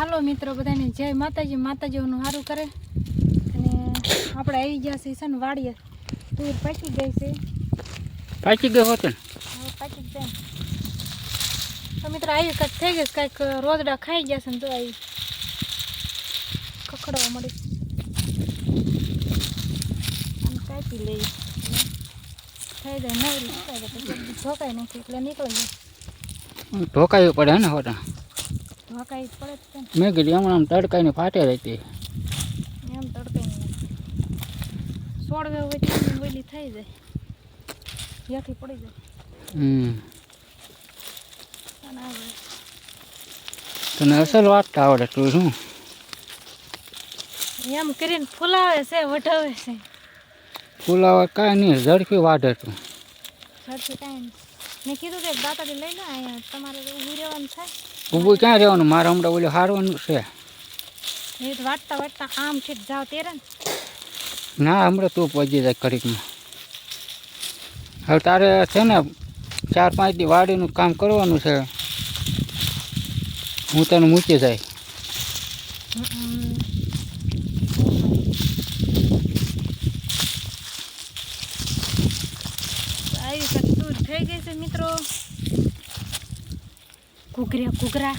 હાલો મિત્રો બધાને જય માતાજી. માતાજીઓનું સારું કરે. અને આપણે આવી ગયા છે છે ને વાડીએ. તુર પાકી ગઈ છે. પાકી ગયો હોત પાકી જ તો મિત્રો આવી કંઈક થઈ ગઈ કાંઈક રોદડા ખાઈ ગયા છે ને તો આવી ખખડવા મળી. અને કાપી લઈએ. થઈ જાય નવરી. સુકાઈ નથી એટલે નીકળી જાય. ઢોકાયું પડે ને ને? મેં કીધું હમણાં આમ તડકાઈને ફાટે રહેતી. એમ તડકાઈ સોળવે હોય તો ઓલી થઈ જાય. યાથી પડી જાય. હમ. તને અસલ વાટતા આવડે તું શું? એમ કરીને ફૂલાવે છે વઢાવે છે. ફૂલાવે કાંઈ નહીં ઝડપી વાઢે તું. ઝડપી કાંઈ નહીં. મેં કીધું કે દાતાડી લઈ લો અહીંયા તમારે ઊભી રહેવાનું થાય. ઊભું ક્યાં રહેવાનું? મારે હમણાં ઓલું હારવાનું છે. એ તો વાટતા વાટતા આમ છે જાવ તેરે ના. હમણાં તું પહોંચી જાય ઘડીકમાં. હવે તારે છે ને ચાર પાંચ દી વાડીનું કામ કરવાનું છે. હું તને મૂકી જાય. આવી દૂર થઈ ગઈ છે મિત્રો. ઘૂઘર્યા ઘૂઘરા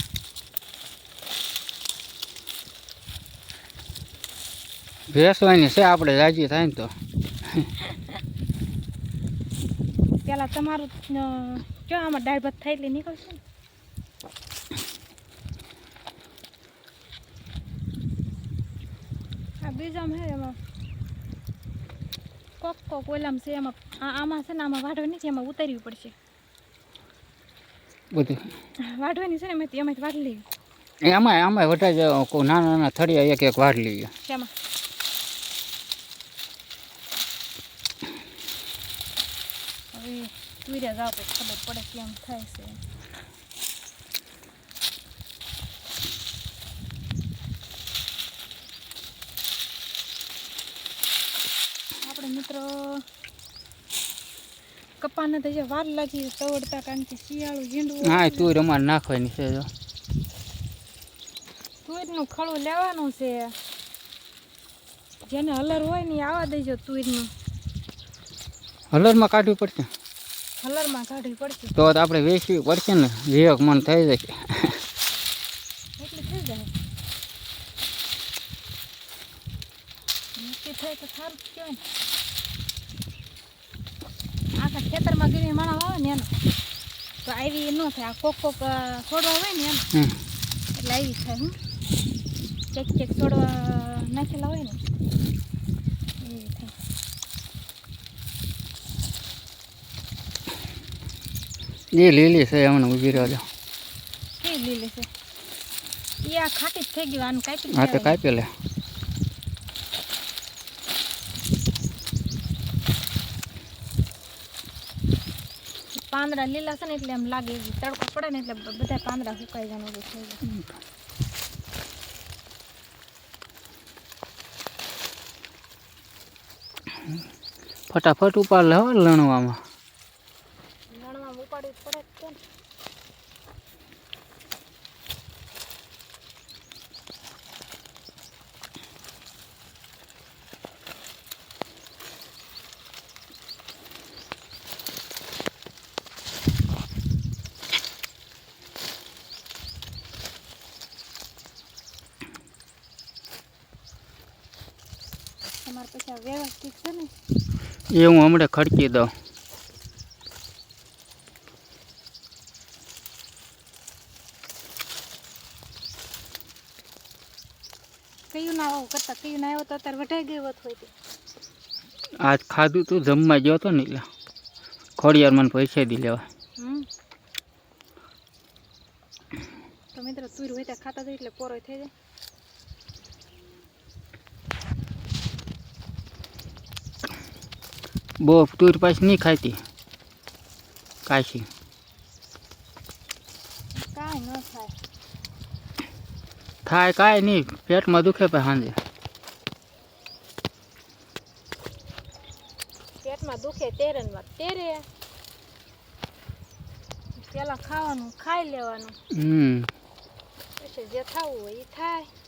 ભેસવાની છે આપણે રાજી થાય ને તો. પેલા તમારું જો આમાં દાળ ભાત થાય એટલે નીકળશે ને. આ બીજામાં હે એમાં કોક કોક ઓલામાં છે એમાં આમાં છે ને આમાં વાઢો નથી એમાં ઉતારવી પડશે. બધું. વાટવાની છે ને અમે વાઢ લેવી એમાં આમાં વટાઈ જાય નાના નાના થળિયા એક એક વાટ લઈએ. શેમાં? હવે તુર્યા જાવ પછી ખબર પડે કેમ થાય છે. આપણે મિત્રો કપાને તો જે વાર લાગી તવડતા કારણ કે શિયાળું ઝીંડવું હા તું અમારે નાખવાની છે જો. તુરનું ખળું લેવાનું છે. જેને હલર હોય ને આવા દેજો તુરનું હલરમાં કાઢવી પડશે. હલરમાં કાઢવી પડશે. તો આપણે વેચવી પડશે ને વિવેક મન થઈ જશે. એટલી થઈ જાય. નક્કી થાય તો સારું કહેવાય ને આખા ખેતરમાં ગીરી માણસ આવે ને એનો. તો આવી ન થાય આ કોક કોક છોડવા હોય ને એમ. એટલે આવી થાય હું ચેક ચેક છોડવા નાખેલા હોય ને. એ થાય. એ લીલી છે એમને ઊભી રહેજો. કેવી લીલી છે. એ આ ખાટી જ થઈ ગયું આનું કાપી હા તો કાપી લે. પાંદડા લીલા છે ને એટલે એમ લાગે તડકો પડે ને એટલે બધા પાંદડા સુકાઈ જાય ને એવું થઈ જાય ફટાફટ ઉપાડ લે હો લણવામાં લણવા ઉપાડવી પડે જ છે ને. તમારે પછી વ્યવસ્થિત છે ને? એ હું હમણાં ખડકી દઉં. કયું ના આવું કરતા? કયું ના આવ્યો તો અત્યારે વઢાઈ ગયો હોય તે. આજ ખાધું તું જમવા ગયો હતો ને એટલે. ખોડિયાર મને પૈસા દી લેવા. તો મિત્રો તુર હોય ત્યાં ખાતા જાય એટલે પોરો થઈ જાય. બહુ તુર પાછી નહીં ખાતી. કાશી થાય. થાય કાંઈ નહીં. પેટમાં દુખે પણ સાંજે પેટમાં દુખે તેરે ને વાત તેરે પેલા ખાવાનું ખાઈ લેવાનું. હમ. જે થવું હોય એ થાય.